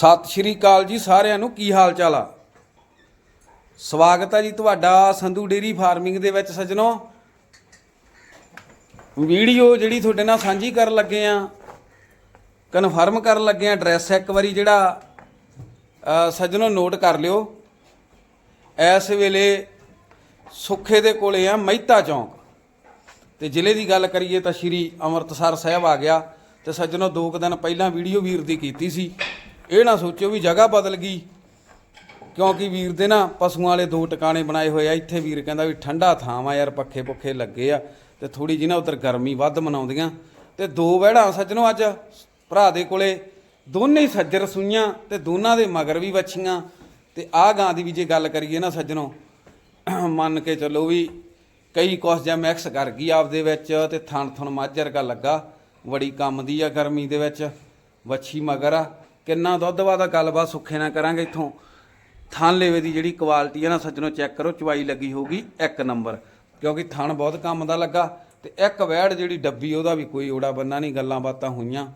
ਸਤਿ ਸ਼੍ਰੀ ਅਕਾਲ ਜੀ ਸਾਰਿਆਂ ਨੂੰ ਕੀ ਹਾਲ ਚਾਲ ਆ? ਸਵਾਗਤ ਹੈ ਜੀ ਤੁਹਾਡਾ ਸੰਧੂ ਡੇਰੀ ਫਾਰਮਿੰਗ ਦੇ ਵਿੱਚ ਸੱਜਣੋ। ਵੀਡੀਓ ਜਿਹੜੀ ਤੁਹਾਡੇ ਨਾਲ ਸਾਂਝੀ ਕਰਨ ਲੱਗੇ ਆ ਕਨਫਰਮ ਕਰਨ ਲੱਗੇ ਆ ਐਡਰੈਸ ਇੱਕ ਵਾਰੀ ਜਿਹੜਾ ਅ, ਸੱਜਣੋ ਨੋਟ ਕਰ ਲਿਓ। ਇਸ ਵੇਲੇ ਸੁੱਖੇ ਦੇ ਕੋਲੇ ਆ ਮਹਿਤਾ ਚੌਂਕ। ਤੇ ਜ਼ਿਲ੍ਹੇ ਦੀ ਗੱਲ ਕਰੀਏ ਤਾਂ ਸ਼੍ਰੀ ਅੰਮ੍ਰਿਤਸਰ ਸਾਹਿਬ ਆ ਗਿਆ। ਤੇ ਸੱਜਣੋ ਦੋ ਕੁ ਦਿਨ ਪਹਿਲਾਂ ਵੀਡੀਓ ਵੀਰ ਦੀ ਕੀਤੀ ਸੀ। ਇਹ ਨਾ ਸੋਚਿਓ ਵੀ ਜਗ੍ਹਾ ਬਦਲ ਗਈ। ਕਿਉਂਕਿ ਵੀਰ ਦੇ ਨਾ ਪਸ਼ੂਆਂ ਵਾਲੇ ਦੋ ਟਿਕਾਣੇ ਬਣਾਏ ਹੋਏ ਆ। ਇੱਥੇ ਵੀਰ ਕਹਿੰਦਾ ਵੀ ਠੰਡਾ ਥਾਂ ਆ ਯਾਰ, ਪੱਖੇ ਪੁੱਖੇ ਲੱਗੇ ਆ ਤੇ ਥੋੜੀ ਜਿਹੀ ਨਾ ਉਧਰ ਗਰਮੀ ਵੱਧ ਮਨਾਉਂਦੀਆਂ। ਤੇ ਦੋ ਵਹਿੜਾਂ ਸੱਜਣੋ ਅੱਜ ਭਰਾ ਦੇ ਕੋਲੇ, ਦੋਨੇ ਸੱਜਰ ਸੂਈਆਂ ਤੇ ਦੋਨਾਂ ਦੇ ਮਗਰ ਵੀ ਵੱਛੀਆਂ। ਤੇ ਆਹ ਗਾਂ ਦੀ ਵੀ ਜੇ ਗੱਲ ਕਰੀਏ ਨਾ ਸੱਜਣੋ, ਮੰਨ ਕੇ ਚੱਲੋ ਵੀ ਕਈ ਕੁਸ਼ ਜਿਹਾ ਮਿਕਸ ਕਰ ਗਈ ਆਪਦੇ ਵਿੱਚ ਤੇ ਥਣ ਥਣ ਮੱਝ ਵਰਗਾ ਲੱਗਾ। ਬੜੀ ਕੰਮ ਦੀ ਆ ਗਰਮੀ ਦੇ ਵਿੱਚ, ਵੱਛੀ ਮਗਰ ਆ। ਕਿੰਨਾ ਦੁੱਧ ਵਾ ਵਾਦਾ ਗੱਲਬਾਤ ਸੁੱਖੇ ਨਾਲ ਕਰਾਂਗੇ ਇੱਥੋਂ। ਥਣ ਲੇਵੇ ਦੀ ਜਿਹੜੀ ਕੁਆਲਿਟੀ ਆ ਨਾ ਸੱਜਣੋ ਚੈੱਕ ਕਰੋ ਚਵਾਈ ਲੱਗੀ ਹੋਊਗੀ ਇੱਕ ਨੰਬਰ ਕਿਉਂਕਿ ਥਣ ਬਹੁਤ ਕੰਮ ਦਾ ਲੱਗਾ ਤੇ ਇੱਕ ਵੈੜ ਜਿਹੜੀ ਡੱਬੀ ਉਹਦਾ ਵੀ ਕੋਈ ਓੜਾ ਬੰਨਾ ਨਹੀਂ, ਗੱਲਾਂ ਬਾਤਾਂ ਹੋਈਆਂ।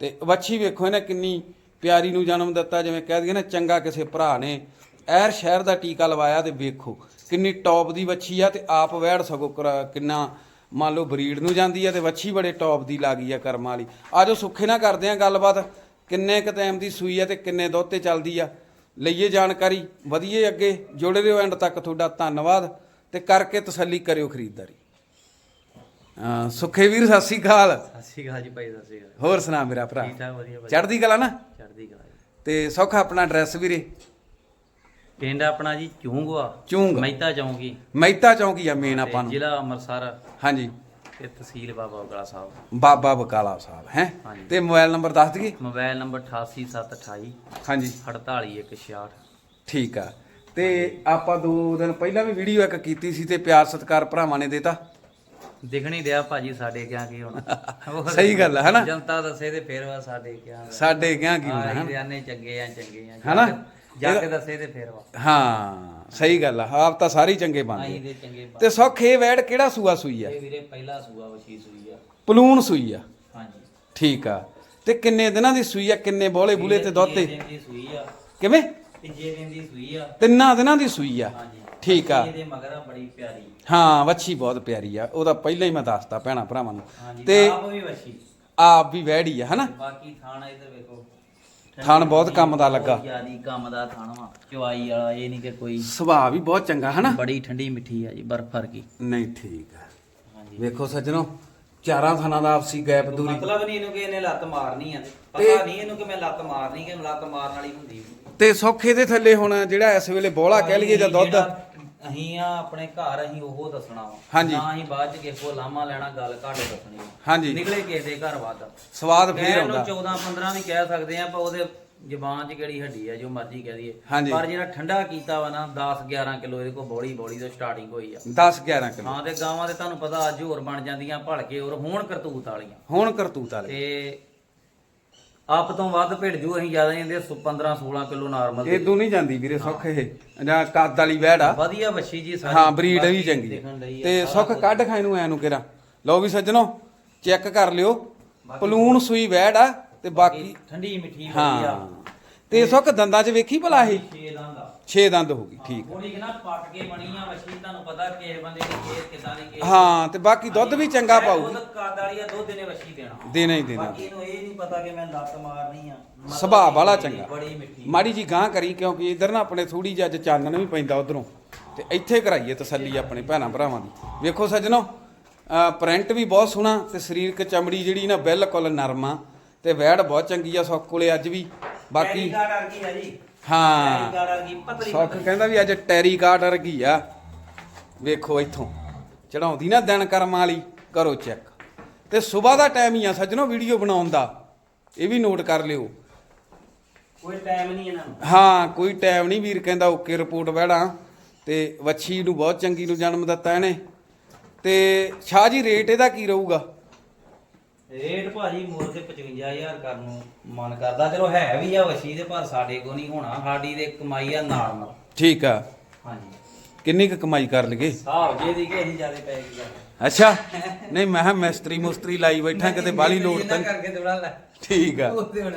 ਤੇ ਵੱਛੀ ਵੇਖੋ ਇਹਨੇ ਕਿੰਨੀ ਪਿਆਰੀ ਨੂੰ ਜਨਮ ਦਿੱਤਾ, ਜਿਵੇਂ ਕਹਿ ਦਈਏ ਨਾ ਚੰਗਾ ਕਿਸੇ ਭਰਾ ਨੇ। ਐਰ ਸ਼ਹਿਰ ਦਾ ਟੀਕਾ ਲਵਾਇਆ ਤੇ ਵੇਖੋ ਕਿੰਨੀ ਟੌਪ ਦੀ ਵੱਛੀ ਆ ਤੇ ਆਪ ਵੈੜ ਸਗੋ ਕਿੰਨਾ, ਮੰਨ ਲਓ ਬਰੀਡ ਨੂੰ ਜਾਂਦੀ ਆ ਤੇ ਵੱਛੀ ਬੜੇ ਟੌਪ ਦੀ ਲੱਗੀ ਆ ਕਰਮਾਂ ਵਾਲੀ। ਆਜੋ ਸੁੱਖੇ ਨਾਲ ਕਰਦੇ ਆ ਗੱਲਬਾਤ। ਕਿੰਨੇ ਕ ਟਾਈਮ ਦੀ ਸੂਈ ਆ ਤੇ ਕਿੰਨੇ ਦੁੱਧ ਤੇ ਚੱਲਦੀ ਆ। ਲਈਏ ਜਾਣਕਾਰੀ ਵਧੀਏ ਅੱਗੇ ਜੁੜੇ ਰਹੋ ਐਂਡ ਤੱਕ ਤੁਹਾਡਾ ਧੰਨਵਾਦ ਤੇ ਕਰਕੇ ਤਸੱਲੀ ਕਰਿਓ ਖਰੀਦਦਾਰੀ। ਸੁੱਖੇ ਵੀਰ ਸਤਿ ਸ੍ਰੀ ਅਕਾਲ। ਸਤਿ ਸ਼੍ਰੀ ਅਕਾਲ ਜੀ ਭਾਈ ਸਤਿ ਸ਼੍ਰੀ ਅਕਾਲ। ਹੋਰ ਸੁਣਾ ਮੇਰਾ ਭਰਾ। ਠੀਕ ਠਾਕ ਵਧੀਆ ਭਾਈ। ਚੜ੍ਹਦੀ ਕਲਾ ਨਾ? ਚੜ੍ਹਦੀ ਕਲਾ ਤੇ ਸੌਖਾ ਆਪਣਾ ਐਡਰੈਸ ਵੀਰੇ? ਪਿੰਡ ਆਪਣਾ ਜੀ ਚੂੰਗਵਾ ਚੂੰਗ। ਮਹਿਤਾ ਚੌਂਕੀ। ਮਹਿਤਾ ਚੌਂਕੀ ਆ ਮੇਨ ਆਪਾਂ ਨੂੰ। ਜ਼ਿਲ੍ਹਾ ਅੰਮ੍ਰਿਤਸਰ। ਹਾਂਜੀ। ਤੇ ਤਹਿਸੀਲ ਬਾਬਾ ਬਗਲਾ ਸਾਹਿਬ। ਬਾਬਾ ਬਕਾਲਾ ਸਾਹਿਬ ਹੈ? ਹਾਂਜੀ। ਤੇ ਮੋਬਾਈਲ ਨੰਬਰ ਦੱਸ ਦਈਏ? ਮੋਬਾਈਲ ਨੰਬਰ 88728 ਹਾਂਜੀ। 48166 ਠੀਕ ਆ। ਤੇ ਆਪਾਂ ਦੋ ਦਿਨ ਪਹਿਲਾਂ ਵੀ ਵੀਡੀਓ ਇੱਕ ਕੀਤੀ ਸੀ ਤੇ ਪਿਆਰ ਸਤਿਕਾਰ ਭਰਾਵਾਂ ਨੇ ਦੇਤਾ। ਦਿਖਣੀ ਦਿਆ ਭਾਜੀ ਸਾਡੇ ਕਿਆ ਕੀ ਹੁਣ। ਸਹੀ ਗੱਲ ਹੈ ਹਨਾ? ਜਨਤਾ ਦੱਸੇ ਤੇ ਫੇਰ ਵਾ ਸਾਡੇ ਕਿਆ ਸਾਡੇ ਕਿਹਾ ਕੀ ਹੋਣਾ ਆਹ ਹਨਾ? ਰਿਆਨੇ ਚੰਗੇ ਆ ਚੰਗੇ ਆ। ਹਨਾ? ਜਾ ਕੇ ਦੱਸੇ ਤੇ ਫੇਰ ਵਾ ਹਾਂ ਸਹੀ ਗੱਲ ਆ। ਆਪ ਤਾਂ ਸਾਰੇ ਹੀ ਚੰਗੇ ਆਈ ਬਣਦੇ ਦੇ ਚੰਗੇ ਤੇ ਸੁੱਖ ਇਹ ਵੈੜ ਕਿਹੜਾ ਸੂਆ ਸੂਈ ਆ? ਇਹ ਵੀਰੇ ਪਹਿਲਾ ਸੂਆ ਵਛੀ ਸੂਈ ਆ। ਪਲੂਣ ਸੂਈ ਆ। ਹਾਂਜੀ। ਠੀਕ ਆ। ਤੇ ਕਿੰਨੇ ਦਿਨਾਂ ਦੀ ਸੂਈ ਆ? ਕਿੰਨੇ ਬੋਲੇ ਬੁਲੇ ਤੇ ਦੁੱਧ ਤੇ? ਤੀਜੇ ਦਿਨ ਦੀ ਸੂਈ ਆ। ਕਿਵੇਂ? ਤੀਜੇ ਦਿਨ ਦੀ ਸੂਈ ਆ। ਤਿੰਨਾਂ ਦਿਨਾਂ ਦੀ ਸੂਈ ਆ। ਹਾਂਜੀ। ਠੀਕ ਆ। ਇਹਦੇ ਮਗਰ ਆ ਬੜੀ ਪਿਆਰੀ। ਹਾਂ ਵੱਛੀ ਬਹੁਤ ਪਿਆਰੀ ਆ। ਉਹਦਾ ਪਹਿਲਾਂ ਹੀ ਮੈਂ ਦੱਸਤਾ ਭੈਣਾ ਭਰਾਵਾਂ ਨੂੰ। ਹਾਂਜੀ ਤੇ ਆਪ ਵੀ ਵਛੀ। ਆਪ ਵੀ ਵੈੜੀ ਆ ਹਨਾ? ਬਾਕੀ ਥਾਣਾ ਇਧਰ ਵੇਖੋ। ਥਣ ਬਹੁਤ ਕੰਮ ਦਾ ਲੱਗਾ। ਜਿਆਦੀ ਕੰਮ ਦਾ ਥਾਣ ਵਾ ਚੁਆਈ ਵਾਲਾ ਇਹ ਨਹੀਂ ਕਿ ਕੋਈ ਸੁਭਾਅ ਵੀ ਬਹੁਤ ਚੰਗਾ ਹਨਾ? ਬੜੀ ਠੰਡੀ ਮਿੱਠੀ ਆ ਜੀ ਬਰਫ ਵਰਗੀ। ਨਹੀਂ ਠੀਕ ਆ। ਹਾਂਜੀ। ਵੇਖੋ ਸੱਜਣੋ ਚਾਰਾਂ ਥਾਨਾਂ ਦਾ ਆਪਸੀ ਗੈਪ ਦੂਰੀ। ਮਤਲਬ ਨਹੀਂ ਇਹਨੂੰ ਕਿ ਇਹਨੇ ਲੱਤ ਮਾਰਨੀ ਆ। ਪਤਾ ਨਹੀਂ ਇਹਨੂੰ ਕਿ ਮੈਂ ਲੱਤ ਮਾਰਨੀ ਕਿ ਲੱਤ ਮਾਰਨ ਵਾਲੀ ਹੁੰਦੀ। ਤੇ ਸੌਖੇ ਦੇ ਥੱਲੇ ਹੁਣ ਜਿਹੜਾ ਇਸ ਵੇਲੇ ਬੋਲਾ ਕਹਿ ਲਈਏ ਜਾਂ ਦੁੱਧ ਅਸੀਂ ਆ ਆਪਣੇ ਘਰ ਅਸੀਂ ਉਹ ਦੱਸਣਾ ਵਾ। ਹਾਂਜੀ। ਨਾ ਅਸੀਂ ਬਾਅਦ ਚ ਕਿਸੇ ਕੋਲ ਲਾਮਾ ਲੈਣਾ ਗੱਲ ਘੱਟ ਦੱਸਣੀ। ਹਾਂਜੀ। ਨਿਕਲੇ ਕਿਸੇ ਦੇ ਘਰ ਵੱਧ। ਸਵਾਦ ਫੇਰ ਕਹਿਣ ਨੂੰ ਆਉਂਦਾ। 14 15 ਵੀ ਕਹਿ ਸਕਦੇ ਆ ਪਰ ਉਹਦੇ ਜ਼ਬਾਨ 'ਚ ਕਿਹੜੀ ਹੱਡੀ ਆ ਜੋ ਮਰਜ਼ੀ ਕਹਿ ਦਈਏ। ਹਾਂਜੀ। ਪਰ ਜਿਹੜਾ ਠੰਡਾ ਕੀਤਾ ਵਾ ਨਾ 10 11 ਕਿਲੋ ਇਹਦੇ ਕੋਲ ਬੋਲੀ ਬੋਲੀ ਤੋਂ ਸਟਾਰਟਿੰਗ ਹੋਈ ਆ। 10 11 ਕਿਲੋ। ਹਾਂ ਤੇ ਗਾਵਾਂ ਦੇ ਤੁਹਾਨੂੰ ਪਤਾ ਅੱਜ ਹੋਰ ਬਣ ਜਾਂਦੀਆਂ ਭਲਕੇ ਹੋਰ ਹੋਣ ਕਰਤੂਤ ਵਾਲੀਆਂ। ਹੁਣ ਕਰਤੂਤ ਵਾਲੇ। ਤੇ ਆਪ ਤੋਂ ਵੱਧ ਭੇਡ ਜੂ ਅਸੀਂ ਜ਼ਿਆਦਾ ਜਾਂਦੇ 15 16 ਕਿਲੋ ਨਾਰਮਲ ਇਦੋਂ ਨਹੀਂ ਜਾਂਦੀ ਵੀਰੇ ਸੁੱਖ ਇਹ। ਜਾਂ ਕੱਦ ਵਾਲੀ ਵੈੜ ਆ। ਵਧੀਆ ਬੱਛੀ ਜੀ ਸਾਰੀ। ਹਾਂ ਬਰੀਡ ਵੀ ਚੰਗੀ ਦੇਖਣ ਲਈ ਆ। ਆ, ਤੇ ਸੁੱਖ। ਕੱਢ ਖਾਈ ਨੂੰ ਐ ਨੂੰ ਕਿਰਾ ਲਓ ਵੀ ਸੱਜਣੋ ਚੈੱਕ ਕਰ ਲਿਓ। ਪਲੂਣ ਸੂਈ ਵੈੜ ਆ ਤੇ ਬਾਕੀ ਠੰਡੀ ਮਿੱਠੀ ਵਧੀਆ। ਹਾਂ ਤੇ ਸੁੱਖ ਦੰਦਾਂ 'ਚ ਵੇਖੀ ਭਲਾ ਇਹ? ਛੇ ਦਾ 6 ਦੰਦ ਹੋਗੀ ਠੀਕ ਬੋਲੀ ਕਿ ਨਾ ਪੱਟ ਕੇ ਬਣੀ ਆ ਮੱਛੀ ਤੁਹਾਨੂੰ ਪਤਾ ਕਿਸੇ ਬੰਦੇ ਦੀ ਖੇਤ ਕਿਦਾਂ ਦੀ ਖੇਤ ਹਾਂ ਤੇ ਬਾਕੀ ਦੁੱਧ ਵੀ ਚੰਗਾ ਪਾਊ ਦੁੱਧ ਕਾਦ ਵਾਲੀ ਆ ਦੁੱਧ ਇਹਨੇ ਮੱਛੀ ਦੇਣਾ। ਦੇਣਾ ਹੀ ਦੇਣਾ। ਬਾਕੀ ਇਹਨੂੰ ਇਹ ਨਹੀਂ ਪਤਾ ਕਿ ਮੈਂ ਲੱਤ ਮਾਰਨੀ ਆ। ਮਤਲਬ ਸੁਭਾਅ ਵਾਲਾ ਚੰਗਾ। ਬੜੀ ਮਿੱਠੀ ਮਾੜੀ ਜੀ ਗਾਂ ਕਰੀ ਕਿਉਂਕਿ ਇਧਰ ਨਾ ਆਪਣੇ ਥੋੜੀ ਜਿਹੀ ਅੱਜ ਚਾਨਣ ਵੀ ਪੈਂਦਾ ਉਧਰੋਂ। ਤੇ ਇੱਥੇ ਕਰਾਈਏ ਤਸੱਲੀ ਆਪਣੇ ਭੈਣਾਂ ਭਰਾਵਾਂ ਦੀ। ਵੇਖੋ ਸੱਜਣੋ ਪ੍ਰਿੰਟ ਵੀ ਬਹੁਤ ਸੋਹਣਾ ਤੇ ਸਰੀਰਕ ਚਮੜੀ ਜਿਹੜੀ ਨਾ ਬਿਲਕੁਲ ਨਰਮ ਆ ਤੇ ਵੈੜ ਬਹੁਤ ਚੰਗੀ ਆ ਸੁੱਖ ਕੋਲੇ ਅੱਜ ਵੀ। ਬਾਕੀ ਕਾਰਡ ਆ ਗਈ ਆ ਜੀ। ਹਾਂ। ਕਾਰਡ ਪਤਲੀ ਸੁੱਖ ਕਹਿੰਦਾ ਵੀ ਅੱਜ ਟੈਰੀ ਕਾਰਡ ਵਰਗੀ ਆ। ਵੇਖੋ ਇੱਥੋਂ। ਚੜਾਉਂਦੀ ਨਾ ਦਿਨ ਕਰਮਾਂ ਵਾਲੀ ਕਰੋ ਚੈੱਕ। ਤੇ ਸਵੇਰ ਦਾ ਟਾਈਮ ਹੀ ਆ ਸੱਜਣੋ ਵੀਡੀਓ ਬਣਾਉਣ ਦਾ। ਇਹ ਵੀ ਨੋਟ ਕਰ ਲਿਓ। ਕੋਈ ਟਾਈਮ ਨਹੀਂ ਇਹਨਾਂ ਨੂੰ। ਹਾਂ ਕੋਈ ਟਾਈਮ ਨਹੀਂ ਵੀਰ ਕਹਿੰਦਾ ਓਕੇ ਰਿਪੋਰਟ ਵਹਿਣਾ ਤੇ ਵੱਛੀ ਨੂੰ ਬਹੁਤ ਚੰਗੀ ਨੂੰ ਜਨਮ ਦਿੱਤਾ ਇਹਨੇ। ਤੇ ਸ਼ਾਹ ਜੀ ਰੇਟ ਇਹਦਾ ਕੀ ਰਹੂਗਾ? ਰੇਟ ਭਾਜੀ ਮੋਰ ਤੇ 55000 ਕਰਨ ਨੂੰ ਮਨ ਕਰਦਾ। ਚਲੋ ਹੈ ਵੀ ਆ ਵਸੀ ਦੇ ਪਰ ਸਾਡੇ ਕੋ ਨਹੀਂ ਹੋਣਾ। ਸਾਡੀ ਤੇ ਕਮਾਈ ਆ ਨਾਰਮਲ ਠੀਕ ਆ। ਹਾਂਜੀ। ਕਿੰਨੀ ਕੁ ਕਮਾਈ ਕਰ ਲਗੇ ਹਿਸਾਬ ਜੇ ਦੀ ਕਿ ਅਸੀਂ ਜ਼ਿਆਦਾ ਪੈ ਗਈ ਅੱਛਾ। ਨਹੀਂ ਮੈਂ ਕਿਹਾ ਮਿਸਤਰੀ ਮੁਸਤਰੀ ਲਾਈ ਬੈਠਾ ਕਿਤੇ ਬਾਲੀ ਲੋੜ ਤਾਂ ਇਹਨਾਂ ਨਹੀਂ। ਕਰਕੇ ਥੋੜਾ ਲੈ। ਠੀਕ ਆ। ਉਹ ਤੇ ਹੁਣ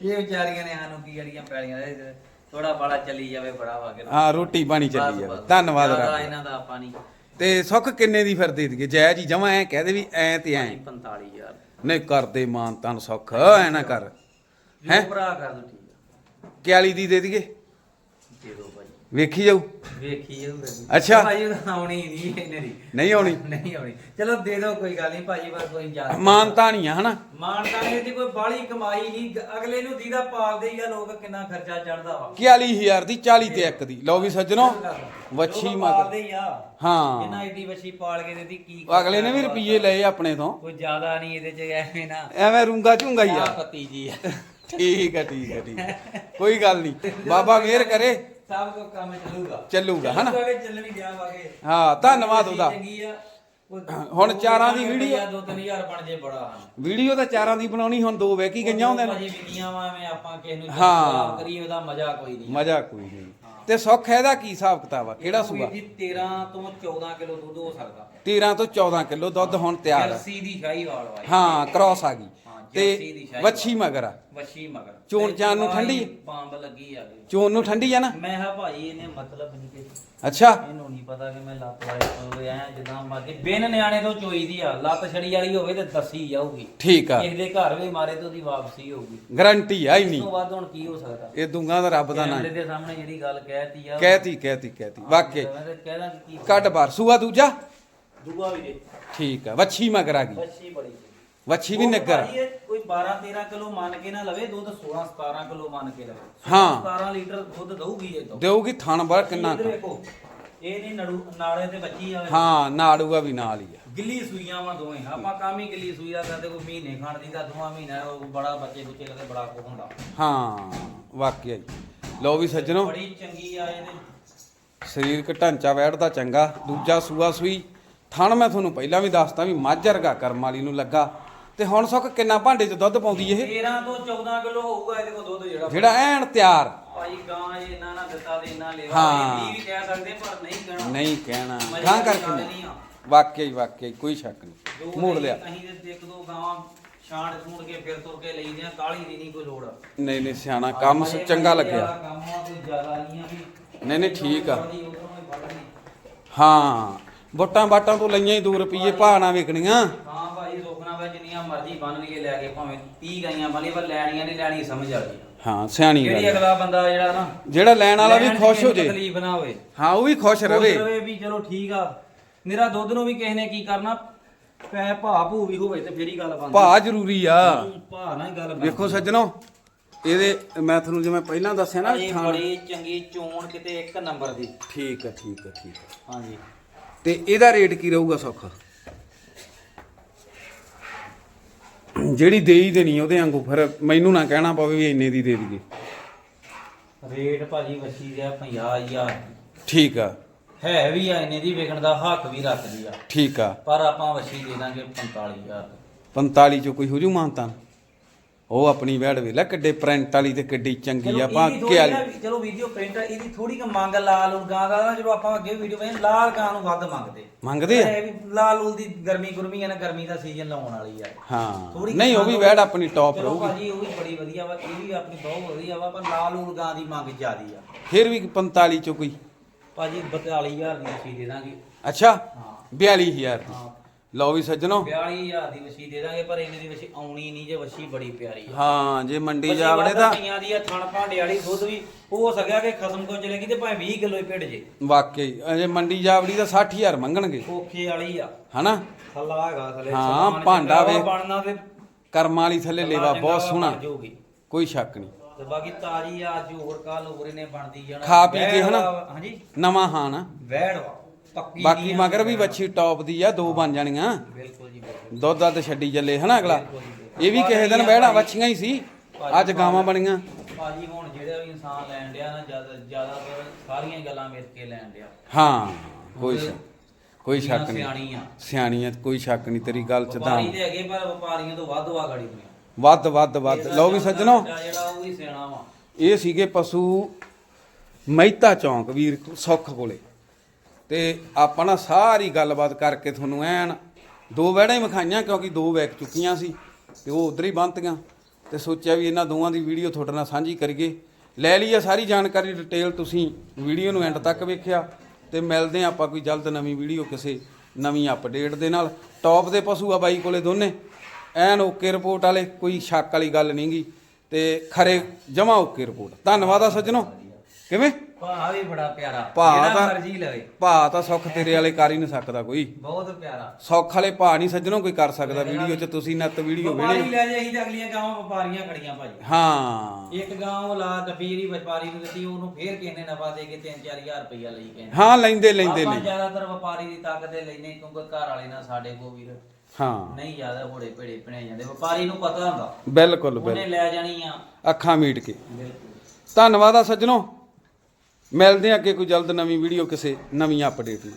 ਇਹ ਵਿਚਾਰੀਆਂ ਨੇ ਸਾਨੂੰ ਕੀ ਜਿਹੜੀਆਂ ਪੈਲੀਆਂ ਦੇ ਥੋੜਾ ਬਾਲਾ ਚੱਲੀ ਜਾਵੇ ਬੜਾ ਵਾ ਕੇ ਹਾਂ ਰੋਟੀ ਪਾਣੀ ਚੱਲੀ ਜਾਵੇ। ਧੰਨਵਾਦ ਰੱਬ ਇਹਨਾਂ ਦਾ ਆਪਾਂ ਨਹੀਂ। ਤੇ ਸੁੱਖ ਕਿੰਨੇ ਦੀ ਫਿਰ ਦੇ ਦਈਏ? ਜੈ ਜੀ ਜਮਾ ਐ ਕਹਦੇ ਵੀ ਐ ਤੇ ਐ। 45000 ਨਹੀਂ ਕਰਦੇ ਮਾਨ ਤਨ ਸੁੱਖ ਐ ਨਾ ਕਰ। ਹੈਂ? ਭਰਾ ਕਰ ਦੋ ਠੀਕ ਆ। 41 ਦੀ ਦੇ ਦਈਏ। ਵੇਖੀ ਜਾਊ? ਵੇਖੀ ਜਾਊਗਾ ਜੀ। ਅੱਛਾ। ਭਾਈ ਉਹ ਆਉਣੀ ਨਹੀਂ ਇਹਨਾਂ ਦੀ। ਨਹੀਂ ਆਉਣੀ? ਨਹੀਂ ਆਉਣੀ। ਚਲੋ ਦੇ ਦਿਓ ਕੋਈ ਗੱਲ ਨਹੀਂ ਭਾਜੀ ਪਰ ਕੋਈ ਜਾ ਮਾਨਤਾ ਨਹੀਂ ਆ ਹਨਾ? ਮਾਨਤਾ ਨੇ ਦੀ ਕੋਈ ਬਾਹਲੀ ਕਮਾਈ ਨਹੀਂ। ਅਗਲੇ ਨੂੰ ਦੀਦਾ ਪਾਲਦੇ ਹੀ ਆ ਲੋਕ ਕਿੰਨਾ ਖਰਚਾ ਚੜਦਾ ਵਾ। 41000 ਦੀ 40 ਤੇ 1 ਦੀ। ਲਓ ਵੀ ਸੱਜਣੋ ਵੱਛੀ ਲੋਕ ਮਗਰ। ਪਾਲਦੇ ਹੀ ਆ। ਹਾਂ। ਇਹਨਾਂ ਏਡੀ ਵੱਛੀ ਪਾਲ ਕੇ ਦੇਦੀ ਕੀ ਅਗਲੇ ਨੇ ਵੀ ਰੁਪਏ ਲਏ ਆਪਣੇ ਤੋਂ। ਕੋਈ ਜ਼ਿਆਦਾ ਨਹੀਂ ਇਹਦੇ ਚ ਐਵੇਂ ਨਾ। ਐਵੇਂ ਰੂੰਗਾ ਝੁੰਗਾ ਹੀ ਆ। ਆ ਪਤੀ ਜੀ ਆ। ਠੀਕ ਹੈ ਠੀਕ ਹੈ ਠੀਕ ਹੈ ਕੋਈ ਗੱਲ ਨਹੀਂ। ਬਾਬਾ ਮਿਹਰ ਕਰੇ। ਸਭ ਕੋ ਕੰਮ ਚੱਲੂਗਾ। ਚੱਲੂਗਾ, ਹਨਾ? ਚੱਲਣੀ ਜਾਵਾਂਗੇ ਹਾਂ ਧੰਨਵਾਦ ਉਹਦਾ। ਚੰਗੀ ਆ ਕੋਈ ਹੁਣ ਚਾਰਾਂ ਦੀ ਵੀਡੀਓ- ਰੁਪਈਆ, ਦੋ ਤਿੰਨ ਹਜ਼ਾਰ ਬਣ ਜੇ ਬੜਾ। ਵੀਡੀਓ ਤਾਂ ਚਾਰਾਂ ਦੀ ਬਣਾਉਣੀ ਹੁਣ ਦੋ ਵੇਖ ਹੀ ਗਈਆਂ ਹੁੰਦੇ ਨੇ। ਭਾਜੀ ਵਿਕੀਆਂ ਵਾ ਐਵੇਂ ਆਪਾਂ ਕਿਸੇ ਨੂੰ ਹਾਂ। ਜਵਾਬ ਕਰੀਏ ਉਹਦਾ ਮਜ਼ਾ ਕੋਈ ਨਹੀਂ। ਮਜ਼ਾ ਕੋਈ ਨਹੀਂ। ਤੇ ਸੁੱਖ ਇਹਦਾ ਕੀ ਹਿਸਾਬ ਕਿਤਾਬ ਆ? ਕਿਹੜਾ ਸੂਆ? ਜੀ 13 ਤੋਂ 14 ਕਿਲੋ ਦੁੱਧ ਹੋ ਸਕਦਾ। 13 ਤੋਂ 14 ਕਿਲੋ ਦੁੱਧ ਹੁਣ ਤਿਆਰ ਆ। ਜਰਸੀ ਦੀ ਸ਼ਾਹੀ ਵਾਲ ਵਾਈ ਹਾਂ ਕ੍ਰਾਸ ਆ ਗਈ। ਹਾਂ, ਜਰਸੀ ਦੀ ਤੇ ਸ਼ਾਹੀ ਵੱਛੀ ਮਗਰ ਆ। ਵੱਛੀ ਮਗਰ। ਚੋਣ ਚਾਣ ਨੂੰ ਠੰਡੀ? ਬੰਬ ਲੱਗੀ ਆ ਗਈ। ਚੋਣ ਨੂੰ ਠੰਡੀ ਆ ਨਾ? ਮੈਂ ਹਾਂ ਭਾਜੀ ਇਹਨੇ ਮਤਲਬ ਨਹੀਂ ਕਿ ਅੱਛਾ। ਇਹਨੂੰ ਨਹੀਂ ਪਤਾ ਕਿ ਮੈਂ ਲੱਤ ਵਾਲੇ ਤੋਂ ਐ ਜਿੱਦਾਂ ਮਰਜ਼ੀ ਬਿਨ ਨਿਆਣੇ ਤੋਂ ਚੋਈ ਦੀ ਆ। ਲੱਤ ਛੜੀ ਵਾਲੀ ਹੋਵੇ ਤੇ ਦੱਸੀ ਜਾਊਗੀ। ਠੀਕ ਆ। ਕਿਸੇ ਦੇ ਘਰ ਵੀ ਮਾਰੇ ਤੇ ਉਹਦੀ ਵਾਪਸੀ ਹੋਊਗੀ। ਗਰੰਟੀ ਆ ਹੀ ਇਸ ਨਹੀਂ ਤੋਂ ਵੱਧ ਹੁਣ ਕੀ ਹੋ ਸਕਦਾ? ਇਹ ਦੁੰਗਾ ਦਾ ਰੱਬ ਦਾ ਨਾਂ ਕੈਮਰੇ ਦੇ ਸਾਹਮਣੇ ਜਿਹੜੀ ਗੱਲ ਕਹਿਤੀ ਆ ਕਹਿਤੀ ਕਹਿਤੀ ਕਹਿਤੀ। ਵਾਕਈ ਮੈਂ ਤੇ ਕਹਿ ਦਾਂ ਕਿ ਕੀ ਕੱਟ ਬਾਰ ਸੂਆ ਦੂਜਾ? ਦੂਆ ਵੀ ਦੇ। ਠੀਕ ਆ। ਵੱਛੀ ਮਗਰ ਆ ਗਈ। ਬੱਚੀ ਬੜੀ। ਵੱਛੀ ਵੀ ਨਿੱਗਰ ਭਾਈ ਇਹ ਕੋਈ 12 13 ਕਿਲੋ ਮੰਨ ਕੇ ਨਾ ਲਵੇ ਦੁੱਧ 16 17 ਕਿਲੋ ਮੰਨ ਕੇ ਲਵੇ। ਹਾਂ। 17 ਲੀਟਰ ਦੁੱਧ ਦਊਗੀ ਇਹ ਤੋਂ। ਦੇਊਗੀ ਥਣ ਬੜ ਕਿੰਨਾ ਕੁ? ਵੇਖੋ ਇਹ ਨਹੀਂ ਨੜੂ ਨਾਲੇ ਤੇ ਬੱਚੀ ਆ ਹਾਂ ਨਾੜੂਆ ਵੀ ਨਾਲ ਹੀ ਆ। ਗਿੱਲੀ ਸੂਈਆਂ ਵਾ ਦੋਵੇਂ ਆਪਾਂ ਕੰਮ ਹੀ ਗਿੱਲੀ ਸੂਈ ਦਾ ਕਰਦੇ ਕੋਈ ਮਹੀਨੇ ਖਾਣ ਦੀ ਦਾ ਦੋਵਾਂ ਮਹੀਨਾ ਉਹ ਬੜਾ ਬੱਚੇ ਬੁੱਚੇ ਕਰਦੇ ਬੜਾ ਕੁ ਹੁੰਦਾ। ਹਾਂ ਵਾਕਿਆ ਹੀ ਲਓ ਵੀ ਸੱਜਣੋ ਬੜੀ ਚੰਗੀ ਆ ਇਹਦੇ। ਸਰੀਰਕ ਢਾਂਚਾ ਵੈੜਦਾ ਚੰਗਾ ਦੂਜਾ ਸੂਆ ਸੂਈ। ਥਣ ਮੈਂ ਤੁਹਾਨੂੰ ਪਹਿਲਾਂ ਵੀ ਦੱਸਤਾ ਵੀ ਮੱਝ ਵਰਗਾ ਕਰਮ ਵਾਲੀ ਨੂੰ ਲੱਗਾ। ਤੇ ਹੁਣ ਸੁੱਕ ਕਿੰਨਾ ਭਾਂਡੇ 'ਚ ਦੁੱਧ ਪਾਉਂਦੀ ਇਹ? 13 ਤੋਂ 14 ਕਿਲੋ ਹੋਊਗਾ ਇਹਦੇ ਕੋਲ ਦੁੱਧ ਜਿਹੜਾ। ਜਿਹੜਾ ਐਨ ਤਿਆਰ। ਭਾਈ ਗਾਂ ਇਹ ਇਹਨਾਂ ਨਾ ਦਿੱਤਾ ਤੇ ਇਹਨਾਂ ਲੈਵਾ। ਹਾਂ। ਇਹ ਵੀ ਕਹਿ ਸਕਦੇ ਪਰ ਨਹੀਂ ਕਹਿਣਾ। ਨਹੀਂ ਕਹਿਣਾ। ਮਜ਼ੇ ਗਾਂ ਵਾਲੀ ਕਰਕੇ ਗੱਲ ਨਹੀਂ। ਆ। ਵਾਕਿਆ ਹੀ ਕੋਈ ਸ਼ੱਕ ਨਹੀਂ। ਮੋੜ ਲਿਆ। ਅਸੀਂ ਤੇ ਇੱਕ ਦੋ ਗਾਵਾਂ ਛਾਂਟ ਛੂਣ ਕੇ ਫਿਰ ਤੁਰ ਕੇ ਲਈਦੇ ਆ ਕਾਲੀ ਦੀ ਨਹੀਂ ਕੋਈ ਲੋੜ। ਨਹੀਂ ਨਹੀਂ ਸਿਆਣਾ ਕੰਮ ਸ- ਚੰਗਾ ਲੱਗਿਆ। ਕੰਮ ਆ ਕੋਈ ਜ਼ਿਆਦਾ ਨਹੀਂ ਆ ਵੀ। ਨਹੀਂ, ਨਹੀਂ, ਠੀਕ ਆ। ਹੀ। ਵੋਟਾਂ ਬਾਟਾਂ ਤੋਂ ਲਈਆਂ ਹੀ 2 ਰੁਪਏ ਭਾਅ ਨਾ ਵਿਕਣੀਆਂ ਹਾਂ ਭਾਈ ਸੋਖਣਾ ਵਾ ਜਿੰਨੀਆਂ ਮਰਜ਼ੀ ਬੰਨ ਲਈਏ ਲੈ ਕੇ ਭਾਵੇਂ 30 ਗਾਈਆਂ ਬੰਨ ਪਰ ਲੈਣੀਆਂ ਨਹੀਂ ਲੈਣੀ ਸਮਝ ਆ ਗਈ। ਹਾਂ ਸਿਆਣੀ ਜਿਹੜੀ ਗੱਲ ਅਗਲਾ ਬੰਦਾ ਜਿਹੜਾ ਨਾ ਜਿਹੜਾ ਲੈਣ ਵਾਲਾ ਵੀ ਲੈਣ 'ਚ ਖੁਸ਼ ਹੋ ਕਿਸੇ ਨੂੰ ਜੇ। ਤਕਲੀਫ ਨਾ ਹੋਵੇ। ਹਾਂ ਉਹ ਵੀ ਖੁਸ਼ ਰਵੇ। ਰਵੇ ਵੀ ਚਲੋ ਠੀਕ ਆ। ਮੇਰਾ ਦੁੱਧ ਨੂੰ ਵੀ ਕਿਸੇ ਨੇ ਕੀ ਕਰਨਾ? ਪੈ ਭਾ ਭੂ ਵੀ ਹੋਵੇ ਤੇ ਫੇਰ ਗੱਲ ਬਣਦੀ। ਭਾਅ ਜ਼ਰੂਰੀ ਆ। ਭਾ ਨਾਲ ਹੀ ਗੱਲ ਬਣਦੀ। ਵੇਖੋ ਸੱਜਣੋ ਇਹਦੇ ਮੈਂ ਤੁਹਾਨੂੰ ਜਿਵੇਂ ਪਹਿਲਾਂ ਦੱਸਿਆ ਨਾ ਇਹ ਬੜੀ ਚੰਗੀ ਚੋਣ ਕਿਤੇ ਇੱਕ ਨੰਬਰ ਦੀ। ਠੀਕ ਹੈ ਠੀਕ ਹੈ ਠੀਕ ਹੈ ਹਾਂਜੀ। ਤੇ ਇਹਦਾ ਰੇਟ ਕੀ ਰਹੂਗਾ ਸੁੱਖ? ਜਿਹੜੀ ਦੇਈ ਦੇਣੀ ਉਹਦੇ ਵਾਂਗੂ ਫਿਰ ਮੈਨੂੰ ਨਾ ਕਹਿਣਾ ਪਵੇ ਵੀ ਇੰਨੇ ਦੀ ਦੇ ਦਈਏ। ਰੇਟ ਭਾਜੀ ਵੱਛੀ ਦਾ 50000 ਠੀਕ ਆ। ਹੈ ਵੀ ਆ ਇਹਨੇ ਦੀ ਵਿਕਣ ਦਾ ਹੱਕ ਵੀ ਰੱਖਦੀ ਆ। ਠੀਕ ਆ। ਪਰ ਆਪਾਂ ਵੱਛੀ ਦੇ ਦਾਂਗੇ 45000 45 ਚੋਂ ਕੋਈ ਹੋ ਜੂ ਮਾਨਤਾ ਉਹ ਆਪਣੀ ਵੈੜ ਵੇਲਾ ਕਿੱਡੇ ਪ੍ਰਿੰਟ ਵਾਲੀ ਤੇ ਕਿੱਡੀ ਚੰਗੀ ਆ ਕਿਆਲੀ ਨਾ- ਚਲੋ ਵੀਡੀਓ ਪ੍ਰਿੰਟ ਇਹਦੀ ਥੋੜੀ ਕ ਮੰਗ ਲਾਲ ਗਾਂ ਦਾ ਨਾ ਜਦੋਂ ਆਪਾਂ ਅੱਗੇ ਵੀਡੀਓ ਬਣੇ ਲਾਲ ਗਾਂ ਨੂੰ ਵੱਧ ਮੰਗਦੇ। ਮੰਗਦੇ ਆ? ਲਾਲ ਉਲ ਦੀ ਗਰਮੀ ਗੁਰਮੀ ਆ ਨਾ ਗਰਮੀ ਦਾ ਸੀਜ਼ਨ ਲਾਉਣ ਵਾਲੀ ਆ। ਹਾਂ। ਥੋੜੀ ਨਹੀਂ ਉਹ ਵੀ ਵੈੜ ਆਪਣੀ ਟੌਪ ਰਹੂਗੀ। ਭਾਜੀ ਉਹ ਵੀ ਬੜੀ ਵਧੀਆ ਵਾ ਇਹ ਵੀ ਆਪਣੀ ਬਹੁਤ ਵਧੀਆ ਵਾ ਪਰ ਲਾਲ ਉਲ ਗਾਂ ਦੀ ਮੰਗ ਜ਼ਿਆਦੀ ਆ। ਫਿਰ ਵੀ 45 ਚੋਂ ਕੋਈ? ਭਾਜੀ 42000 ਦੀ ਵਸੀ ਦੇ ਦਾਂਗੇ। ਅੱਛਾ ਹਾਂ। 42000 ਦੀ। ਹਾਂ। ਲਓ ਵੀ ਸੱਜਣੋ। 42000 ਦੀ ਵਸੀ ਦੇ ਦਾਂਗੇ ਪਰ ਇਹਨੇ ਦੀ ਵਸੀ ਆਉਣੀ ਨਹੀਂ ਜੇ ਵਸੀ ਬੜੀ ਪਿਆਰੀ ਆ। ਹਾਂ ਜੇ ਮੰਡੀ ਜਾਵੜੇ ਤਾਂ ਕਈਆਂ ਦੀ ਆ ਥਣ ਭਾਂਡੇ ਵਾਲੀ ਦੁੱਧ ਵੀ ਹੋ ਸਕਿਆ ਕਿ ਖਸਮ ਕੋ ਚਲੇਗੀ ਤੇ ਭਾਵੇਂ 20 ਕਿਲੋ ਹੀ ਭਿੜ ਜੇ। ਵਾਕਈ ਅਜੇ ਮੰਡੀ ਜਾਵੜੀ ਦਾ 60000 ਮੰਗਣਗੇ। ਕੋਖੇ ਵਾਲੀ ਆ। ਹਨਾ? ਥੱਲਾ ਹੈਗਾ ਥੱਲੇ ਹਾਂ, ਭਾਂਡਾ ਵਾ। ਬਣਨਾ ਤੇ ਕਰਮਾਂ ਵਾਲੀ ਥੱਲੇ ਲੇਵਾ ਬਹੁਤ ਸੋਹਣਾ। ਕੋਈ ਸ਼ੱਕ ਨਹੀਂ। ਤੇ ਬਾਕੀ ਤਾਜੀ ਆ ਅੱਜ ਹੋਰ ਕੱਲ ਹੋਰ ਇਹਨੇ ਬਣਦੀ ਜਾਣਾ। ਖਾ ਪੀ ਕੇ ਹਨਾ? ਹਾਂਜੀ? ਨਵਾਂ ਹਾਂ ਨਾ ਵੈੜ ਵਾ। ਪੱਕੀ ਬਾਕੀ ਦੀਆਂ ਮਗਰ ਵੀ। ਵੱਛੀ ਟੌਪ ਦੀ ਆ ਦੋ ਬਣ ਜਾਣੀਆਂ। ਬਿਲਕੁਲ ਜੀ ਬਿਲਕੁਲ। ਦੁੱਧ ਦੱਧ ਛੱਡੀ ਚੱਲੇ ਹਨਾ ਅਗਲਾ। ਇਹ ਵੀ ਕਿਸੇ ਦਿਨ ਵਹਿੜਾਂ ਵੱਛੀਆਂ ਹੀ ਸੀ। ਅੱਜ ਗਾਵਾਂ ਬਣੀਆਂ। ਭਾਜੀ ਹੁਣ ਜਿਹੜਾ ਵੀ ਇਨਸਾਨ ਲੈਣ ਡਿਆ ਨਾ ਜ਼ਿਆਦਾ ਜ਼ਿਆਦਾਤਰ ਸਾਰੀਆਂ ਹੀ ਗੱਲਾਂ ਮਿਲ ਕੇ ਲੈਣ ਡਿਆ। ਹਾਂ ਕੋਈ ਸ਼ੱਕ ਕੋਈ ਸ਼ੱਕ ਨਹੀਂ। ਸਿਆਣੀ ਆ ਸਿਆਣੀ ਆ ਕੋਈ ਸ਼ੱਕ ਨਹੀਂ ਤੇਰੀ ਗੱਲ ਚ ਤਾਂ। ਵਪਾਰੀ ਹੈਗੇ ਪਰ ਵਪਾਰੀਆਂ ਤੋਂ ਵੱਧ ਵਾ ਗੜੀ ਵੱਧ ਵੱਧ ਵੱਧ। ਲਓ ਵੀ ਸੱਜਣੋ। ਜਿਹੜਾ ਉਹ ਵੀ ਸਿਆਣਾ ਵਾ। ਇਹ ਸੀਗੇ ਪਸ਼ੂ ਮਹਿਤਾ ਚੌਂਕ ਵੀਰ ਸੁੱਖ ਕੋਲੇ। ਤੇ ਆਪਾਂ ਨਾ ਸਾਰੀ ਗੱਲਬਾਤ ਕਰਕੇ ਤੁਹਾਨੂੰ ਐਨ ਦੋ ਵਹਿੜਾਂ ਹੀ ਵਿਖਾਈਆਂ ਕਿਉਂਕਿ ਦੋ ਵੈਕ ਚੁੱਕੀਆਂ ਸੀ ਤੇ ਉਹ ਉਧਰ ਹੀ ਬੰਨਤੀਆਂ। ਤੇ ਸੋਚਿਆ ਵੀ ਇਹਨਾਂ ਦੋਵਾਂ ਦੀ ਵੀਡੀਓ ਤੁਹਾਡੇ ਨਾਲ ਸਾਂਝੀ ਕਰੀਏ। ਲੈ ਲਈ ਆ ਸਾਰੀ ਜਾਣਕਾਰੀ ਡਿਟੇਲ ਤੁਸੀਂ ਵੀਡੀਓ ਨੂੰ ਐਂਡ ਤੱਕ ਵੇਖਿਆ ਤੇ ਮਿਲਦੇ ਆ ਆਪਾਂ ਕੋਈ ਜਲਦ ਨਵੀਂ ਵੀਡੀਓ ਕਿਸੇ ਨਵੀਂ ਅਪਡੇਟ ਦੇ ਨਾਲ। ਟੌਪ ਦੇ ਪਸ਼ੂ ਆ ਬਾਈ ਕੋਲੇ ਦੋਨੇ। ਐਨ ਓਕੇ ਰਿਪੋਰਟ ਵਾਲੇ, ਕੋਈ ਸ਼ੱਕ ਵਾਲੀ ਗੱਲ ਨਹੀਂਗੀ ਤੇ ਖਰੇ ਜਮਾ ਓਕੇ ਰਿਪੋਰਟ ਧੰਨਵਾਦ ਆ ਸੱਜਣੋ। ਕਿਵੇਂ? ਭਾ ਵੀ ਬੜਾ ਪਿਆਰਾ। ਭਾ ਜਿਹੜਾ ਤਾਂ- ਮਰਜ਼ੀ ਲਵੇ। ਭਾ ਤਾਂ ਸੁੱਖ ਤੇਰੇ ਵਾਲੇ ਕਰ ਹੀ ਨਹੀਂ ਸਕਦਾ ਕੋਈ। ਬਹੁਤ ਪਿਆਰਾ। ਸੁੱਖ ਵਾਲੇ ਭਾ ਨਹੀਂ ਸੱਜਣੋ ਕੋਈ ਕਰ ਸਕਦਾ ਵੀਡੀਓ 'ਚ ਤੁਸੀਂ ਨੱਤ ਵੀਡੀਓ ਵਪਾਰੀ ਵੇਣੇ ਲੈ ਜੇ ਅਸੀਂ ਤਾਂ ਅਗਲੀਆਂ ਗਾਵਾਂ ਵਪਾਰੀਆਂ ਖੜੀਆਂ ਭਾਜੀ ਹਾਂ। ਇੱਕ ਗਾਂ ਲਾ ਦੱਬੀ ਜਿਹੜੀ ਵਪਾਰੀ ਨੂੰ ਦਿੱਤੀ ਉਹਨੂੰ ਫੇਰ ਕਿਸੇ ਨੇ ਨਫਾ ਦੇ ਕੇ 3-4000 ਰੁਪਈਆ ਲਈ ਗਏ ਹਾਂ ਲੈਂਦੇ ਲੈਂਦੇ ਆਪਾਂ ਨੇ। ਜ਼ਿਆਦਾਤਰ ਵਪਾਰੀ ਦੀ ਤਾਕਤ ਦੇ ਲੈਨੇ ਕਿਉਂਕਿ ਘਰ ਵਾਲੇ ਨਾਲ ਸਾਡੇ ਕੋ ਵੀਰ ਹਾਂ। ਨਹੀਂ ਜ਼ਿਆਦਾ ਹੋੜੇ ਭੇੜੇ ਭਣੇ ਜਾਂਦੇ। ਵਪਾਰੀ ਨੂੰ ਪਤਾ ਹੁੰਦਾ। ਬਿਲਕੁਲ ਉਹਨੇ ਬਿਲਕੁਲ। ਲੈ ਜਾਣੀ ਆ। ਅੱਖਾਂ ਮੀਟ ਕੇ। ਬਿਲਕੁਲ। ਧੰਨਵਾਦ ਆ ਸੱਜਣੋ। ਮਿਲਦੇ ਹਾਂ ਅੱਗੇ ਕੋਈ ਜਲਦ ਨਵੀਂ ਵੀਡੀਓ ਕਿਸੇ ਨਵੀਂ ਅਪਡੇਟ ਨਾਲ